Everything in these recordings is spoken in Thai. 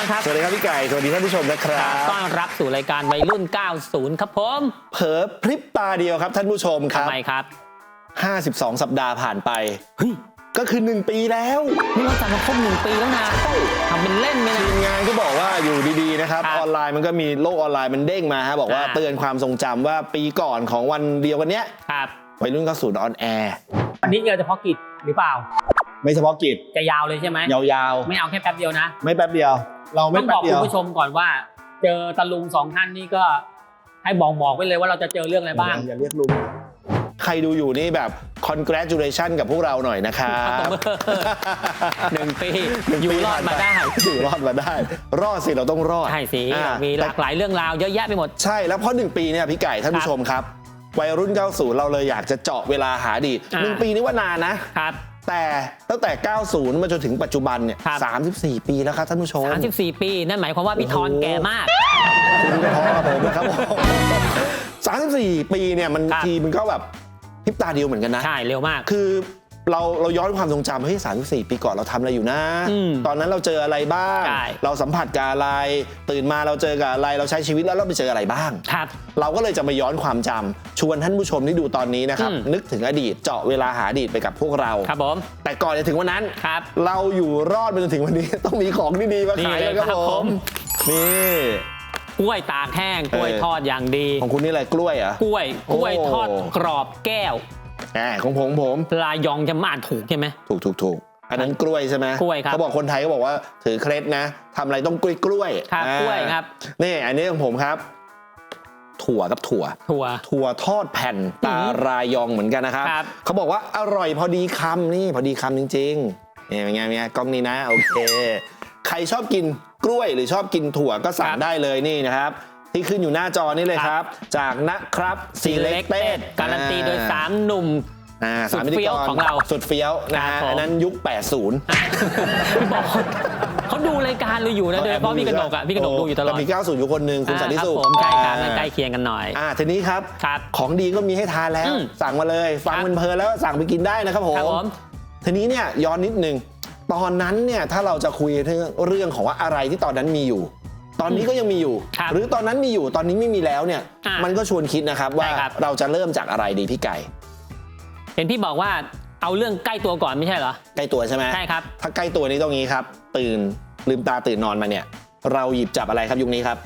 อนครับ สวัสดีครับพี่ไก่ สวัสดีท่านผู้ชมนะครับต้อนรับสู่รายการวัยรุ่น 90 ครับผม เผลอพริบตาเดียวครับท่านผู้ชมคทำรับไมครับ 52 สัปดาห์ผ่านไปเฮ้ยก็คือ 1 ปีแล้ว นี่เราจัดมาครบหนึ่งปีแล้วนะทำเป็นเล่นไปนะทีมงานก็บอกว่าอยู่ดีๆนะครับครับออนไลน์มันก็มีโลกออนไลน์มันเด้งมาฮะบอกว่าอ่าเตือนความทรงจำว่าปีก่อนของวันเดียวกันเนี้ยครับวัยรุ่นเข้าสู่ออนแอร์อันนี้เราจะพาะกิจหรือเปล่า ไม่เฉพาะกิจจะยาวเลยใช่ไหมยาวไม่เอาแค่แป๊บเดียวนะๆไม่แป๊บเดียว เราไม่ต้องบแป๊อบกเดีคุยณว ผู้ชมก่อนว่า เจอตะลุงสองท่านนี่ก็ให้บอกบอกไว้เลยว่าเราจะเจอเรื่องอะไรบ้างอย่าเรียกลุง ใครดูอยู่นี่แบบ congratulation กับพวกเราหน่อยนะครับหนึ่งปีหนึ่งอยู่ปีรอดมาได้อยู่รอดมาได้ รอดสิเราต้องรอดใช่สิอ่ามีหลากหลายเรื่องราวเยอะแยะไปหมด ใช่แล้วเพราะหนึ่งปีเนี่ยพี่ไก่ท่านผู้ชมครับ วัยรุ่น 90 เราเลยอยากจะเจาะเวลาหาอดีตอ่า หนึ่งปีนี่ว่านานนะ ครับ แต่ตั้งแต่ 90 มาจนถึงปัจจุบันเนี่ย ครับ 34 ปีแล้วครับท่านผู้ชม34 ปี นั่นหมายความว่าพี่ทอนโอ้โหแก่มาก คุณก็พอกับผมนะครับผม34 ปีเนี่ยมันครับ ทีมันก็แบบพริบตาเดียวเหมือนกันนะ ใช่เร็วมาก คือ เราเราย้อนความทรงจำเฮ้ย34ปีก่อนเราทำอะไรอยู่นะ อืมตอนนั้นเราเจออะไรบ้าง ใช่ เราสัมผัสกับอะไร ตื่นมาเราเจอกับอะไรเราใช้ชีวิตแล้วเราไปเจออะไรบ้าง ครับ เราก็เลยจะมาย้อนความจำชวนท่านผู้ชมที่ดูตอนนี้นะครับ อืม นึกถึงอดีตเจาะเวลาหาอดีตไปกับพวกเรา ครับผมแต่ก่อนจะถึงวันนั้น ครับ เราอยู่รอดมาจนถึงวันนี้ ต้องมีของดีๆมาขายนี่เลยกันครับครับผผม มนี่กล้วยตากแห้งกล้วยเออทอดอย่างดี ของคุณนี่อะไรกล้วยเหรอะ กล้วยกล้วยโอ้ ทอดกรอบแก้ว แหมของผมผม ลายองจะมาอ่านถูกใช่ไหม ถูกถูกถูกอันนั้นกล้วยใช่ไหมกล้วยครับเขาบอกคนไทยก็บอกว่าถือเคล็ดนะทำอะไรต้องกล้วยกล้วยครับอ่ากล้วยครับนี่อันนี้ของผมครับ ถั่วกับถั่ว ถั่ว ถั่วทอดแผ่นตารายองเหมือนกันนะครับครับ เขาบอกว่าอร่อยพอดีคำนี่พอดีคำจริงๆนี่เป็นไงเป็นไงกล้องนี้นะ โอเค ใครชอบกินกล้วยหรือชอบกินถั่วก็สั่งได้เลยนี่นะครับ ที่ขึ้นอยู่หน้าจอนี่เลยครับ จากนะครับ Selected การันตีโดย 3 หนุ่มอ่าสุดสามพิธีเฟี้กยวรของเราสุดเฟี้ยวนะครัฮะบผมอันนั้นยุค 80พี่บอกเขาดูรายการเราอยู่นะโดยเฉพาะพี่กระดกอะพี่กระดกดูอยู่ตลอดแต่มี90 อยู่คนหนึ่งคุณสันติสุขอ่าครับผมใช่ครับอ่าใกล้เคียงกันหน่อยอ่าทีนี้ครับครับของดีก็มีให้ทานแล้วอืมสั่งมาเลยฟังครับมันเพลินแล้วสั่งไปกินได้นะครับผมครับผมทีนี้เนี่ยย้อนนิดนึงตอนนั้นเนี่ยถ้าเราจะคุยเรื่องเรื่องของว่าอะไรที่ตอนนั้นมีอยู่ ตอนนี้ก็ยังมีอยู่ ครับหรือตอนนั้นมีอยู่ตอนนี้ไม่มีแล้วเนี่ย อะมันก็ชวนคิดนะครับว่าใช่ครับ เราจะเริ่มจากอะไรดีพี่ไก่เห็นพี่บอกว่าเอาเรื่องใกล้ตัวก่อนไม่ใช่เหรอ ใกล้ตัวใช่ไหมใช่ครับ ถ้าใกล้ตัวนี้ตรงนี้ครับ ตื่นลืมตาตื่นนอนมาเนี่ย เราหยิบจับอะไรครับยุคนี้ครับ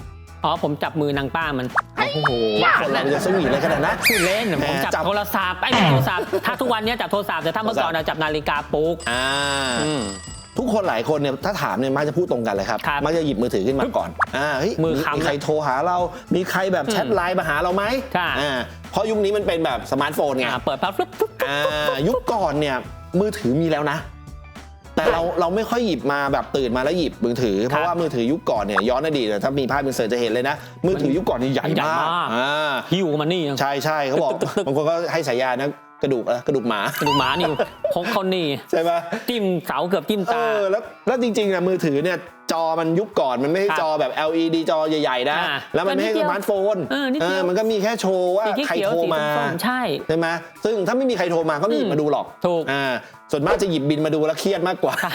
อ๋อผมจับมือนางป้ามัน โอ้โหคนเราจะสวีทเลยขนาดนั้น พูดเล่นผมแหมจับจับโทรศัพท์ไอ้ไม่ใช่โทรศัพท์ถ้าทุกวันนี้จับโทรศัพท์แต่ถ้าเมื่อก่อนเราจับนาฬิกาปลุก อ่า อืม ทุกคนหลายคนเนี่ยถ้าถามเนี่ยมักจะพูดตรงกันเลยครับครับมักจะหยิบมือถือขึ้นมาก่อนอ่าเฮ้ยมือค้ำมีใครโทรหาเรา มีใครแบบแชทไลน์มาหาเราไหมค่ะ อ่าเพราะยุคนี้มันเป็นแบบสมาร์ทโฟนไง อ่าเปิดปั๊บปุ๊บปุ๊บ อ่ายุคก่อนเนี่ยมือถือมีแล้วนะ แต่เราเราไม่ค่อยหยิบมาแบบตื่นมาแล้วหยิบมือถือ เพราะว่ามือถือยุคก่อนเนี่ยย้อนอดีตเนี่ยถ้ามีภาพเป็นเสิร์ชจะเห็นเลยนะ มือถือยุคก่อนนี่ใหญ่ใหญ่มากมากอ่าหิวมันนี่ใช่ใช่เขาบอกบางคนก็ให้ฉายานะกระดูกอะกระดูกหมาดูหมานี่ พกเขานี่ใช่ไหมจิ้มเสาเกือบจิ้มเอตาอแล้วแล้วจริงๆอะมือถือเนี่ยจอมันยุคก่อนมันไม่ใช่ครับจอแบบ LED จอใหญ่ๆนะ อ่าแล้วมันไม่ใช่ก็นิดเดียวสมาร์ทโฟนเออนิดเดียวมันก็มีแค่โชว์ว่าสีใครเขียวโทรสีมาส้มๆใช่ใช่ไหมซึ่งถ้าไม่มีใครโทรมาก็ไม่หยิบอืมมาดูหรอกถูก อ่าส่วนมากจะหยิบบินมาดูแล้วเครียดมากกว่าใช่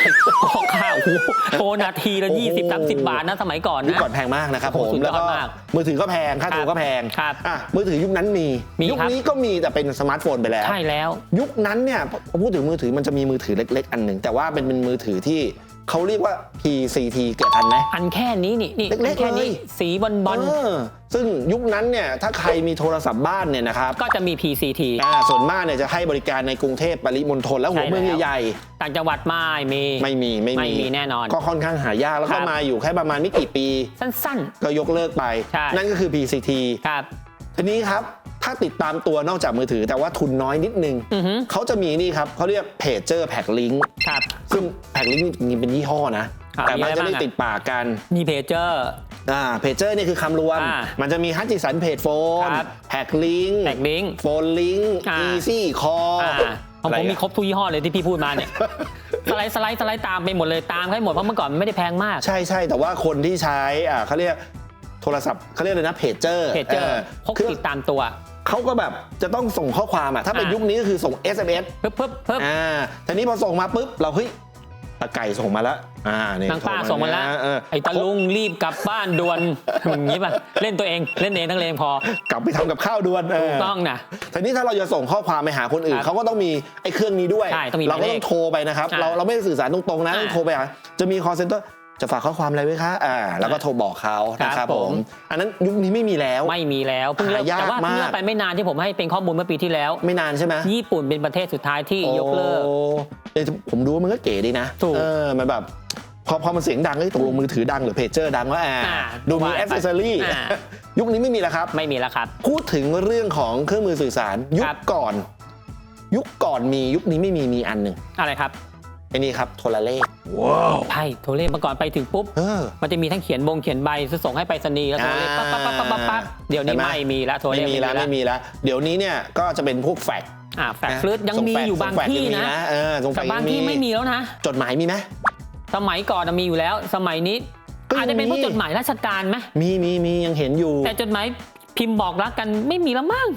ขอข้าวโอ้โหโทรนาทีละโอ้โห ยี่สิบสามสิบบาทนะสมัยก่อนยุคนะ ก่อนแพงมากนะครับโอ้ผโหมสุดยอดแล้วก็มากมือถือก็แพงค่าครับโทรก็แพงครับอะมือถือยุคนั้นมีมียุคครับ นี้ก็มีแต่เป็นสมาร์ทโฟนไปแล้ว ใช่แล้ว ยุคนั้นเนี่ยพอพูดถึงมือถือมันจะมีมือถือเล็ก ๆ อันหนึ่งแต่ว่าเป็นเป็นมือถือที่เขาเรียกว่า PCT เกิดทันไหม อันแค่นี้นี่นี่เล็กๆอันแค่นี้เลย สีบอลบอลเออซึ่งยุคนั้นเนี่ยถ้าใครมีโทรศัพท์บ้านเนี่ยนะครับก็จะมี PCT อ่าส่วนมากเนี่ยจะให้บริการในกรุงเทพปริมณฑลและหัวใช่เมืองแล้วใหญ่ต่างจังหวัดไม่มีๆไม่มีไม่ไม่มีแน่นอนก็ค่อนข้างหายากแล้วครัก็บ มาอยู่แค่ประมาณไม่กี่ปี สั้น ก็ยกเลิกไป ใช่ นั่นก็คือ PCT ๆ ครับ ทีนี้ครับ ถ้าติดตามตัวนอกจากมือถือ แต่ว่าทุนน้อยนิดนึงอือฮึเขาจะมีนี่ครับเขาเรียกเพจเจอร์แพ็กลิงครับซึ่งแพ็กลิงจริงๆเป็นยี่ห้อนะครับแต่มันมีอะไรจะได้บ้างอะติดปากกันมีเพจเจอร์อ่าเพจเจอร์นี่คือคำรวมอ่ามันจะมีฮัตจิสันเพจโฟนครับแพ็กลิงแท็กลิงก์โฟนลิงอ่าอีซี่คออ่าของผมมีครบทุกยี่ห้อเลยที่พี่พูดมาเนี่ยสไลด์สไลด์สไลด์ตามไปหมดเลยตามให้หมดเพราะเมื่อก่อนมันไม่ได้แพงมาก ใช่ใช่แต่ว่าคนที่ใช้อ่าเขาเรียกโทรศัพท์เขาเรียกเลยนะเพจเจอร์เพจเจอร์พกติดตามตัว เขาก็แบบจะต้องส่งข้อความอะถ้าเป็นอ่ายุยุคนี้ก็คือส่ง SMS เพิ่มเพิ่มเพิ่มอ่าทีนี้พอส่งมาปุ๊บเราเฮ้ยตาไก่ส่งมาแล้วอ่านี่นางป้าโทรส่งมาแล้วนะเออไอ้ตาลุงรีบกลับบ้านด่วน อย่างนี้ป่ะ เล่นตัวเองเล่นเองทั้งเลงพอกลับไปทำกับข้าวด่วนเออถูกต้องนะ ทีนี้ถ้าเราจะส่งข้อความไปหาคนอื่นครับเขาก็ต้องมีไอ้เครื่องนี้ด้วย ใช่ต้องมีเราก็หมายเลต้อขงโทรไปนะครับ อ่าเราเราไม่ได้สื่อสารตรงๆนะอ่าต้องโทรไปหาจะมี call center จะฝากข้อความอะไรไว้คะอ่า แล้วก็โทรบอกเขานะคครัรับบผผมมอันนั้นยุคนี้ไม่มีแล้ว ไม่มีแล้วเพิ่งเลิกหายากแต่ว่าเพิ่งเลิมากกไปไม่นานที่ผมให้เป็นข้อมูลเมื่อปีที่แล้ว ไม่นานใช่ไหมญี่ปุ่นเป็นประเทศสุดท้ายที่ยกเลิกโอ้เดี๋ยวผมดูว่ามันก็เก๋ดีนะถูกเออมันแบบพอพอมันเสียงดังเอ้ยตกลงมือถือดังหรือเพจเจอร์ดังว่าอ่าอ่าดูมีว่าแอไปสเซสซอรี่อ่ายุคนี้ไม่มีแล้วครับ ไม่มีแล้วครับ พูดถึงเรื่องของเครื่องมือสื่อสาร ยุครัคบก่อน ยุคก่อนมียุคนี้ไม่มีมีอันหนึ่งอะไรครับ ไอ้นี่ครับโทรเลขไพ่โทรเลขมาก่อนไปถึงปุ๊บ เออ มันจะมีทั้งเขียนบงเขียนใบส่งให้ไปรษณีย์แล้วโทรเลขปั๊บปั๊บปั๊บปั๊บปั๊บปั๊บเดี๋ยวนี้ใช่ไหมไม่มีแล้วโทรเลไม่ขมีแล้วไม่มีแล้ว เดี๋ยวนี้เนี่ยก็จะเป็นพวกแฟกซ์อ่าแฟกนะซ์ฟลืดยังส่มีแฟกซ์อยู่บางส่แฟกซ์ที่ยังมีนะเออส่งแฟแต่กซ์บางยังที่ไม่มีแล้วนะ จดหมายมีไหมสมัยก่อนน่ะมีอยู่แล้ว สมัยนี้ก็ยังอาจจะเป็นเพราะมีจดหมายราชการไหมมีมีมียังเห็นอยู่ แต่จดหมายพิมพ์บอกรักกันไม่มีแล้วมั้ง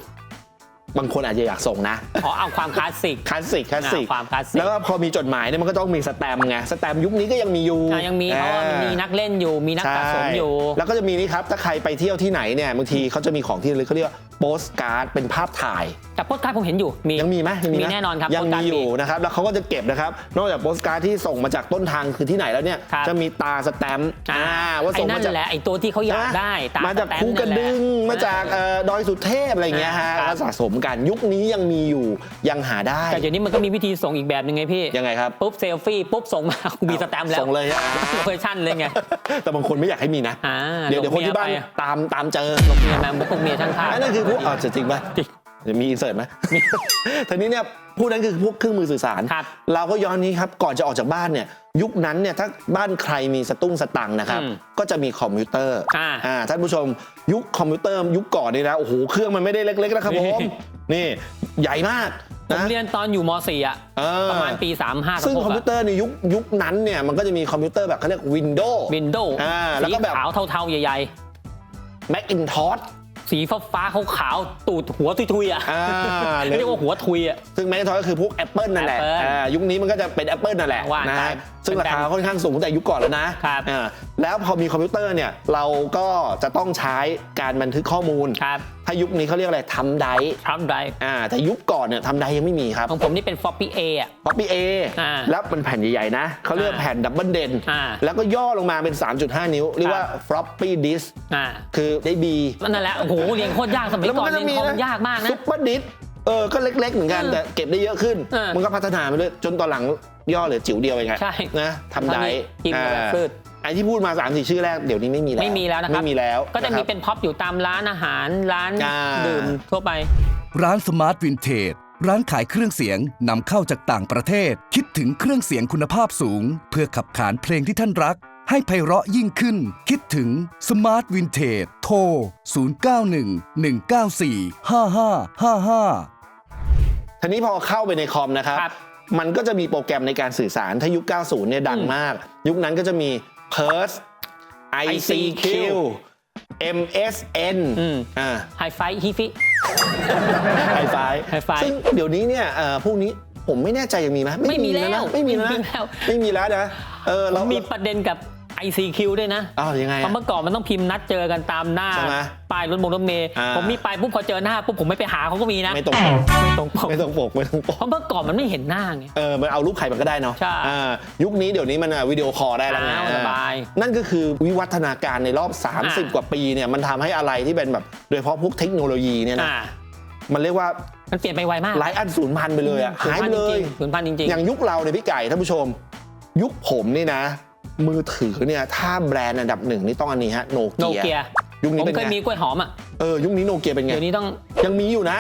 บางคนอาจจะอยากส่งนะขอเอาความคลาสสิก คลาสสิกคลาสสิกอ่าความคลาสสิก แล้วก็พอมีจดหมายเนี่ยมันก็ต้องมีสแตมป์ไงสแตมป์ยุคนี้ก็ยังมีอยู่อะยังมีเพราะว่ามันมีนักเล่นอยู่มีนักสะสมอยู่ ใช่แล้วก็จะมีนี่ครับถ้าใครไปเที่ยวที่ไหนเนี่ยบางทีเขาจะมีของที่ระลึกเขาเรียกว่า โปสการ์ดเป็นภาพถ่าย แต่โพสต์การ์ดผมเห็นอยู่มียังมีไหมยังมีไหแน่นอนครับยังโปสการ์มีดอยู่นะครับแล้วเขาก็จะเก็บนะครับนอกจากโปสการ์ดที่ส่งมาจากต้นทางคือที่ไหนแล้วเนี่ยครับจะมีตาสแตมป์อ่าว่าไอ้ส่งนั่มานจากแหละไอ้ตัวที่เขาอยากได้ตมาจากสแตภูป์กระดึงนั่นแหลมาจากเอ่อดอยสุเทพอะไรอย่างเงี้ยฮะครับแล้วสะสมกันยุคนี้ยังมีอยู่ยังหาได้แต่เดี๋ยวนี้มันก็มีวิธีส่งอีกแบบหนึ่งไงพี่ยังไงครับปุ๊บเซลฟี่ปุ๊บส่งมากูมีสแตมป์แล้วส่งเลยฮะโลเคชั่นเลยไงแต่บางคนไม่อยากให้มีนะอ่าเดี๋ยวเดี๋ยวคนที่บ้านลงเมียไปตามตามเจอลงเมียมาพวกเมียช่างภาพอันนั้นคือพวกอ๋อจะจริงปะจริงจะมีอินเสิร์ตไหมมีทีนี้เนี่ยพูดนั้นคือพวกเครื่องมือสื่อสาร ครับเราก็ย้อนนี้ครับ ก่อนจะออกจากบ้านเนี่ย ยุคนั้นเนี่ยถ้าบ้านใครมีสตุ้งสตังค์นะครับ อืมก็จะมีคอมพิวเตอร์อ่าท่านผู้ชมยุคคอมพิวเตอร์ยุคก่อนนี่นะโอ้โหเครื่องมันไม่ได้เล็กๆนะครับผม นี่ นี่ใหญ่มากผมนะเรียนตอนอยู่ม .4 อะ เออประมาณปี 3 5ซึ่งคอมพิวเตอร์ในยุคยุคนั้นเนี่ยมันก็จะมีคอมพิวเตอร์แบบเขาเรียกวินโดว์ วินโดว์อ่าแล้วก็แบบ ขาวเทาๆ ใหญ่ แมคอินทอสๆ สีฟ้าฟ้าๆขาวๆตูดหัวทุยๆอะอ่าเรียกว่าหัวทุยอะ ซึ่งแมคอินทอสก็คือพวก Apple นั่นแหละ Apple อ่ายุคนี้มันก็จะเป็น Apple นั่นแหละว่านะไปฮะซึ่งราคาค่อนข้างสูงแต่ยุคก่อนแล้วนะครับ อ่าแล้วพอมีคอมพิวเตอร์เนี่ยเราก็จะต้องใช้การบันทึกข้อมูล ครับถ้ายุคนี้เขาเรียกอะไรทำไดร์ทรัมป์ไดอ่าแต่ยุคก่อนเนี่ยทำไดร์ยังไม่มีครับของผมนี่เป็น floppy A อะ ป๊อปปี้เออ่าแล้วเป็นแผ่นใหญ่ๆนะเขาเรียกว่าอ่าแผ่นดับเบิลเดนอ่า แล้วก็ย่อลงมาเป็น 3.5 นิ้ว เรียกว่าครับ floppy disk อ่าคือได้บี นั่นแหละ โอ้โห เรียนโคตรยากสมัยแล้วมัก่อนก็เรีจะยนมีคอมนะยากมากนะ ซุปเปอร์ดิสเออ ก็เล็ก ๆ เหมือนกัน เออแต่เก็บได้เยอะขึ้น เออมันก็พัฒนาไปเรื่อยจนตอนหลังย่อเหลือจิ๋วเดียวเองไงใช่ นะทำได้กินแบบพืช ไอ้ที่พูดมา3ามสี่ชื่อแรกเดี๋ยวนี้ไม่มีแล้วไม่มีแล้วนะครับ ไม่มีแล้วก็จะมีนครับเป็นพ็อปอยู่ตามร้านอาหารร้านอ่าดื่มทั่วไป ร้านสมาร์ทวินเทจร้านขายเครื่องเสียงนำเข้าจากต่างประเทศ คิดถึงเครื่องเสียงคุณภาพสูง เพื่อขับขานเพลงที่ท่านรัก ให้ไพเราะยิ่งขึ้น คิดถึงสมาร์ทวินเทจโทร 0911945555 ทีนี้พอเข้าไปในคอมนะครับครับมันก็จะมีโปรแกรมในการสื่อสารถ้ายุค 90 เนี่ยดังอืมมาก ยุคนั้นก็จะมี Perse ICQ MSN อืมอ่าไฮไฟฮิฟิไฮไฟ Hi-Fi ซึ่งเดี๋ยวนี้เนี่ยเอ่อพวกนี้ผมไม่แน่ใจยังมีไหมไม่มีแล้วนะไม่มีแล้วไม่มีนะแล้วไม่มีแล้วนะเออเรามีประเด็นกับ ICQ ด้วยนะอ้าวยังไงเพอะราะเมื่อก่อนมันต้องพิมพ์นัดเจอกันตามหน้าใช่ไหมป้ายรถมงรถเมย์อ่า ผมมีไปปุ๊บพอเจอหน้าปุ๊บผมไม่ไปหาเขาก็มีนะไม่ตรงปกไม่ตรงปกไม่ตรงปกไม่ตรงปกเพราะเมื่อก่อนมันไม่เห็นหน้าไง เออมันเอารูปใครมันก็ได้เนาะใช่อ่ายุคนี้เดี๋ยวนี้มันอะวิดีโอคอลได้แล้วไงอ้าวสบายนั่นก็คือวิวัฒนาการในรอบ30อ่ากว่าปีเนี่ยมันทำให้อะไรที่เป็นแบบโดยเฉพาะพวกเทคโนโลยีเนี่ยนะอ่ามันเรียกว่ามันเปลี่ยนไปไวมากหลายอันสูญพันธุ์ไปเลยอะหายไปเลย ศูนย์พันจริงๆศูนย์พันจริง อย่างยุคเราเนี่ยพี่ไก่ท่านผู้ชม ยุคผมนี่นะ มือถือเนี่ยถ้าแบรนด์อันดับหนึ่งนี่ต้องอันนี้ฮะโนๆโนเกียเกียยุคผนี้มเป็นเคยไงมีกล้วยหอมอะ เออยุคนี้โนเกียเป็นไง เดี๋ยวนี้ต้อง ยังมีอยู่นะ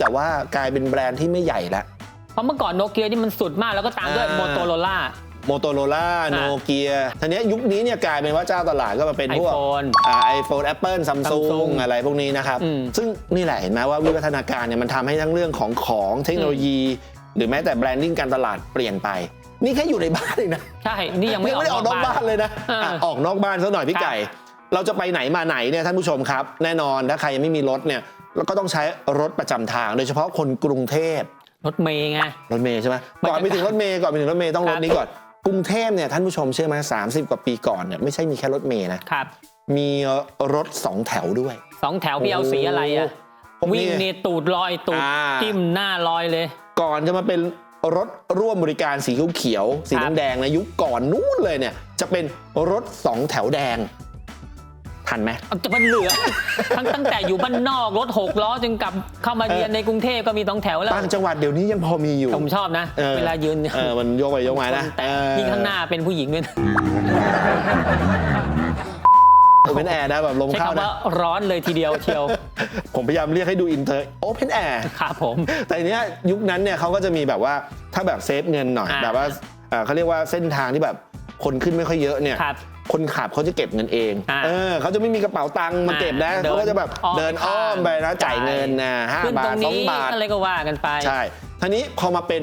แต่ว่ากลายเป็นแบรนด์ที่ไม่ใหญ่แล้วเพราะเมื่อก่อนโนเกียนี่มันสุดมากแล้วก็ตามด้วยอ่า โมโตโรล่า โมโตโรล่าโนเกียทีนี้ยุคนี้เนี่ยกลายเป็นว่าเจ้าตลาดก็มาเป็นพวก iPhone ไอโฟนแอปเปิลซัมซุง Samsung อะไรพวกนี้นะครับ อืมซึ่งนี่แหละเห็นไหมว่าวิวัฒนาการเนี่ยมันทำให้ทั้งเรื่องของของเทคโนโลยี หรือแม้แต่แบรนดิ้งการตลาดเปลี่ยนไป นี่แค่อยู่ในบ้านเองนะใช่ นี่ยังไม่ยังไม่ได้ออกนอกบ้านเลยนะเอออะออกนอกบ้านซะหน่อยพี่ครับไก่ เราจะไปไหนมาไหนเนี่ยท่านผู้ชมครับ แน่นอนถ้าใครยังไม่มีรถเนี่ยเราก็ต้องใช้รถประจำทาง โดยเฉพาะคนกรุงเทพรถเมย์ไงรถเมย์ใช่ไหมมันก่อนไปถึงรถเมย์ก่อนไปถึงรถเมย์ต้องครรับถนี้ก่อนกรุงเทพเนี่ยท่านผู้ชมเชื่อไหมสามสิบกว่าปีก่อนเนี่ยไม่ใช่มีแค่รถเมย์นะครับมีรถสองแถวด้วยสองแถวพี่เอาสีอะไรอะพวกนี้วิ่งเนี่ยตูดลอยตูดอ่าจิ้มหน้าลอยเลย ก่อนจะมาเป็น รถร่วมบริการสีเขียวๆสีครับแดงๆในะยุคก่อนนู้นเลยเนี่ย จะเป็นรถสองแถวแดง ทันไหมเอาจะมันเหลือ ทั้งตั้งแต่อยู่บ้านนอกรถหกล้อจนกลับเข้ามาเรียนในกรุงเทพก็มีสองแถวแล้วต่างจังหวัดเดี๋ยวนี้ยังพอมีอยู่ผมชอบนะออเวลายืนเออมันโยกไปโยกมานะแต่เออยิ่งข้างหน้าเป็นผู้หญิงด้วย นะเป็นแอร์นะแบบลมใช้เข้าคำนะ ว่าร้อนเลยทีเดียวเชียว ผมพยายามเรียกให้ดูอินเตอร์โอเพนแอร์ ครับผม แต่เนี้ยยุคนั้นเนี่ยเขาก็จะมีแบบว่าถ้าแบบเซฟเงินหน่อยอ่า แบบว่าเอ่อเขาเรียกว่าเส้นทางที่แบบคนขึ้นไม่ค่อยเยอะเนี่ย ครับ คนขับเขาจะเก็บเงินเองอ่าเออเขาจะไม่มีกระเป๋าตังค์มาเก็บนะอ่าเขาก็จะแบบเดิเดินนอ้อมอ้อมไปนะจ่าย เงินนะห้าขึ้นบาตรทงสองนี้บาท อะไรก็ว่ากันไป ใช่ทีนี้พอมาเป็น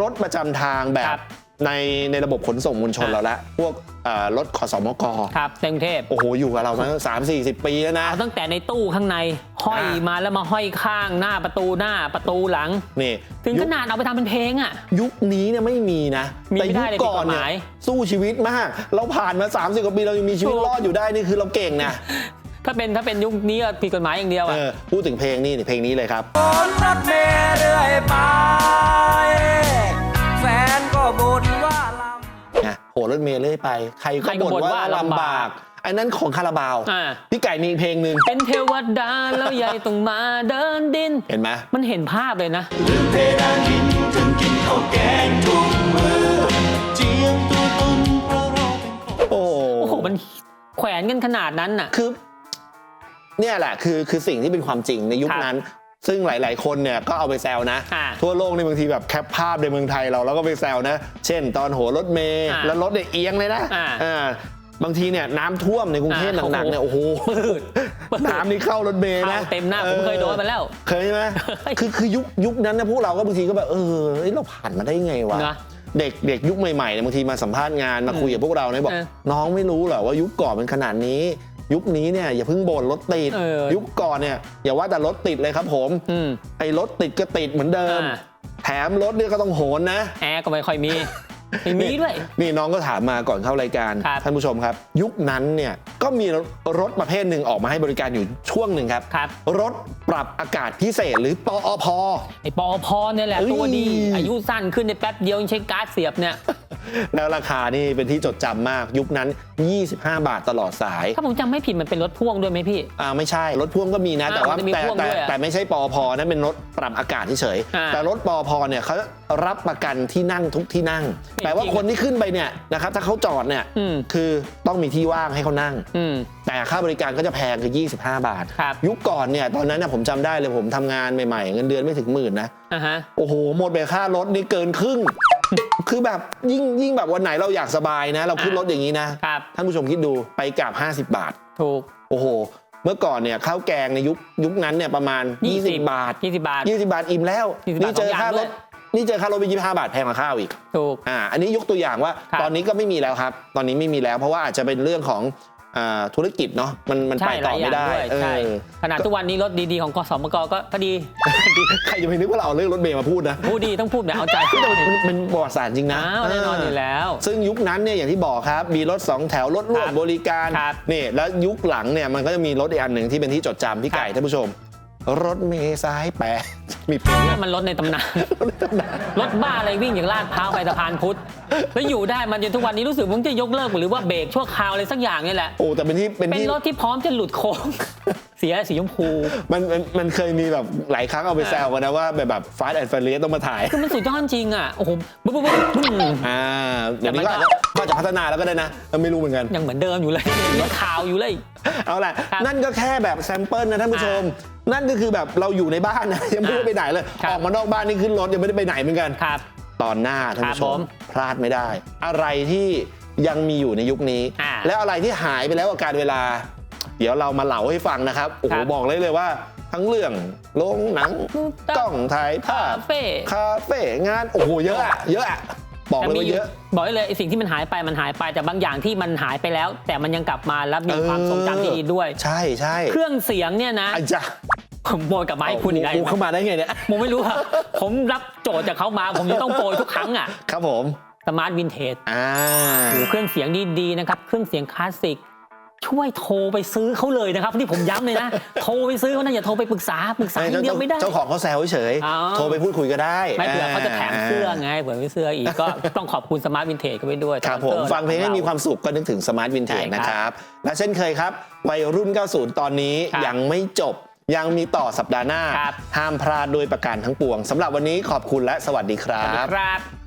รถประจำทางแบครับบในในระบบขนส่งมวลชนอ่าเราละ พวกเอ่อ รถขอสมกครับในกรุงเทพโอ้โห อยู่กับเรามาสามสี่สิบปีแล้วนะ เอาตั้งแต่ในตู้ข้างในห้อยอ่ามมาแล้วมาห้อยข้างหน้าประตูหน้าประตูหลัง นี่ ถึงยุขคนาดเอาไปทำเป็นเพลงอะ ยุคนี้เนี่ยไม่มีนะ มีแต่ไม่ยุได้คเลยก่อนผิดกฎหเนี่ยมาย สู้ชีวิตมาก เราผ่านมา 30 กว่าปีเรายังมีชีวิตถูกรอดอยู่ได้นี่คือเราเก่งนะถ้าเป็นถ้าเป็นยุคนี้อะผิดกฎหมายอย่างเดียวเออะ อพูดถึงเพลงนี่นี่เพลงนี้เลยครับ บนรถเมล์เรื่อยไป แฟนก็บ่นว่าลำนะ โหรถเมล์เรื่อยไป ใครใคก็รก็บ่นบ่นว่าว่าลำลำบาบาก กไอ้นั้นของคาราบาวอ่า พี่ไก่มีอีกเพลงหนึ่งเป็นเทวดาแล้วใหญ่ต้องมาเดินดิน เห็นไหมมันเห็นภาพเลยนะโอ้โหโอ้โห มันแขวนกันขนาดนั้นน่ะ คือ เนี่ยแหละคือคือสิ่งที่เป็นความจริงในยุคครับนั้น ซึ่งหลาย ๆ คนเนี่ยก็เอาไปแซวนะอ่าทั่วโลกในบางทีแบบแคปภาพในเมืองไทยเราแล้วก็ไปแซวนะ เช่น ตอนโหรถเมย์อ่าแล้วรถเนี่ยเอียงเลยนะอ่าอ่าบางทีเนี่ยน้ำท่วมในกรุงเทพอ่าหนักๆเนี่ยโอ้โหปืดปืดน้ำนี่เข้ารถเมย์นะเข้าเต็มหน้าผมเคยโดนมาแล้ว เคยใช่ไหมเคยคือคือยุคยุคนั้นนะพวกเราก็บางทีก็แบบเออเอ้ยเราผ่านมาได้ไงวะนะเด็กเด็กยุคใหม่ๆเนี่ยบางทีมาสัมภาษณ์งานมาคุยกับพวกเราเนี่ยบอกเออน้องไม่รู้เหรอว่ายุคก่อนเป็นขนาดนี้ ยุคนี้เนี่ยอย่าเพิ่งบ่นรถติด เออยุคก่อนเนี่ยอย่าว่าแต่รถติดเลยครับผมอืมไอ้รถติดก็ติดเหมือนเดิม อ่า แถมรถเนี่ยก็ต้องโหนนะ แอร์ก็ไม่ค่อยมี ไม่มีด้วย นี่น้องก็ถามมาก่อนเข้ารายการครับท่านผู้ชมครับ ยุคนั้นเนี่ยก็มีรถประเภทหนึ่งออกมาให้บริการอยู่ช่วงหนึ่งครับ ครับ รถปรับอากาศพิเศษหรือปอพ ไอ้ปอพเนี่ยแหละ เอ้ย ตัวดี อายุสั้นขึ้นในแป๊บเดียวยังใช้การ์ดเสียบเนี่ย แล้วราคานี่เป็นที่จดจำมากยุคนั้น 25 บาทตลอดสายถ้าผมจำไม่ผิดมันเป็นรถพ่วงด้วยไหมพี่ อ่าไม่ใช่ รถพ่วงก็มีนะอ่าแต่ว่ามันจะมีแต่พ่วงแต่ด้วยอะแต่ไม่ใช่ปอพนั่นเป็นรถปรับอากาศเฉยๆอ่า แต่รถปอพเนี่ยเขารับประกันที่นั่งทุกที่นั่งจริงแปลว่าคนที่ขึ้นไปเนี่ยนะครับถ้าเขาจอดเนี่ยอืมคือต้องมีที่ว่างให้เขานั่งอืมแต่ค่าบริการก็จะแพงคือ 25 บาทครับยุคก่อนเนี่ยตอนนั้นนะผมจำได้เลยผมทำงานใหม่ๆ เงินเดือนไม่ถึงหมื่นนะอ่าฮะโอ้โหหมดไปค่ารถนี่เกินครึ่งคือแบบยิ่งยิ่งแบบวันไหนเราอยากสบายนะ เราขึ้นอะรถอย่างนี้นะครับท่านผู้ชมคิดดูไปกลับ 50 บาท ถูก โอ้โห เมื่อก่อนเนี่ยข้าวแกงในยุคยุคนั้นเนี่ยประมาณ 20 บาท 20 บาท 20 บาทอิ่มแล้ว20นี่เจอสองอย่างค่ารด้วถย นี่เจอค่ารถไป25บาทแพงกว่าข้าวอีกถูก อ่าอันนี้ยกตัวอย่างว่าครับตอนนี้ก็ไม่มีแล้วครับ ตอนนี้ไม่มีแล้วเพราะว่าอาจจะเป็นเรื่องของอ่าธุรกิจเนาะมันมันไปใช่หต่อลายอไม่ย่างได้ด้วยเอใช่อขนาดทุกวันนี้รถดีๆ ของกสมกก็ก็ดี ใครจะไปนึกว่าเราเอาเรื่องรถเมล์มาพูดนะผู้ดีต้องพูดแบบเอาใจแต่มันมันเป็นประวัติศาสตร์จริงนะอ้าวแน่นอนอยู่แล้ว ซึ่งยุคนั้นเนี่ยอย่างที่บอกครับ มีรถสองแถวรถร่วมครับบริการครับนี่แล้วยุคหลังเนี่ยมันก็จะมีรถอีกอันหนึ่งที่เป็นที่จดจำพี่ไก่ครับ ท่านผู้ชม รถเมล์ซ้ายแปดมีเพลงนั่นะนมันรถในตำนาน รถบ้าอะไรวิ่งอย่างลาดพร้าวไปสะพานพุทธ แล้วอยู่ได้มันจนทุกวันนี้รู้สึกมึงจะยกเลิกหรือว่าเบรกชั่วคราวอะไรสักอย่างนี่แหละ โอ้แต่เป็นที่เป็นเป็นที่รถที่พร้อมจะหลุดโค้ง เสียสีชมพู มันมันมันเคยมีแบบหลายครั้งเอาไปแซวกันนะว่าแบบแบบฟาสต์แอนด์ฟเรียต้องมาถ่าย คือมันสุดยอดจริงอะ โอ้โหบึ้มบึ้มบึ้มบึ้ม อ่าเดี๋ยวนี้ก็แต่อาจมันก็ จะก็อาจจะพัฒนาแล้วก็ได้นะเออไม่รู้เหมือนกัน ยังเหมือนเดิมอยู่เลยยังข่าวอยู่เลย เอาแหละครับนั่นก็แค่แบบแซมเปิลนะท่านผู้ชม นั่นก็คือแบบเราอยู่ในบ้านนะ ยังไม่ได้ไปไหนเลย ครับ ออกมานอกบ้านนี่ขึ้นรถยังไม่ได้ไปไหนเหมือนกัน ครับ ตอนหน้าท่านผู้ชครับผมมพลาดไม่ได้ อะไรที่ยังมีอยู่ในยุคนี้อ่าแล้วอะไรที่หายไปแล้วกับการเวลา เดี๋ยวเรามาเล่าให้ฟังนะครับโอ้โหครับบอกเลยเลยว่าทั้งเรื่องโรงหนังกล้องถ่ายภาคาพเฟ่คาเฟ่งานโอ้โหเยอะอะเยอะอะบอกเลยแต่มีว่าอยู่เยอะ บอกได้เลยไอ้สิ่งที่มันหายไปมันหายไปแต่บางอย่างที่มันหายไปแล้ว แต่มันยังกลับมาแล้วมีความทรงจำที่ดีด้วย ใช่ใช่เครื่องเสียงเนี่ยนะไอ้จ้ะ ผมโปรยกับไม้คุณอีกแล้วกูเข้ามาได้ไงเนี่ย ผมไม่รู้อะผมรับโจทย์จากเขามา ผมจะต้องโปรยทุกครั้งอะครับผมสมาร์ทวินเทจอ่าเครื่องเสียงดีๆนะครับ เครื่องเสียงคลาสสิกช่วยโทรไปซื้อเขาเลยนะครับนี่ผมย้ำเลยนะ โทรไปซื้อเขานะอย่าโทรไปปรึกษาปรึกษาอย่างเดียวไม่ได้ เจ้าของเขาแซวเฉยอ๋อโทรไปพูดคุยก็ได้ ไม่เผื่อเขาจะแถมเสื้อไงเผื่อมีเสื้ออีกก็ต้องขอบคุณสมาร์ทวินเทจกันไปด้วยครับผมสปอนซอฟังเพลงให้มีความสุขก็นึกถึงสมาร์ทวินเทจใช่ครับนะครับ และเช่นเคยครับ วัยรุ่น 90 ตอนนี้ครับยังไม่จบ ยังมีต่อสัปดาห์หน้า ครับ ห้ามพลาดโดยประการทั้งปวงสำหรับวันนี้ขอบคุณและสวัสดีครัสวัสดีบ ครับ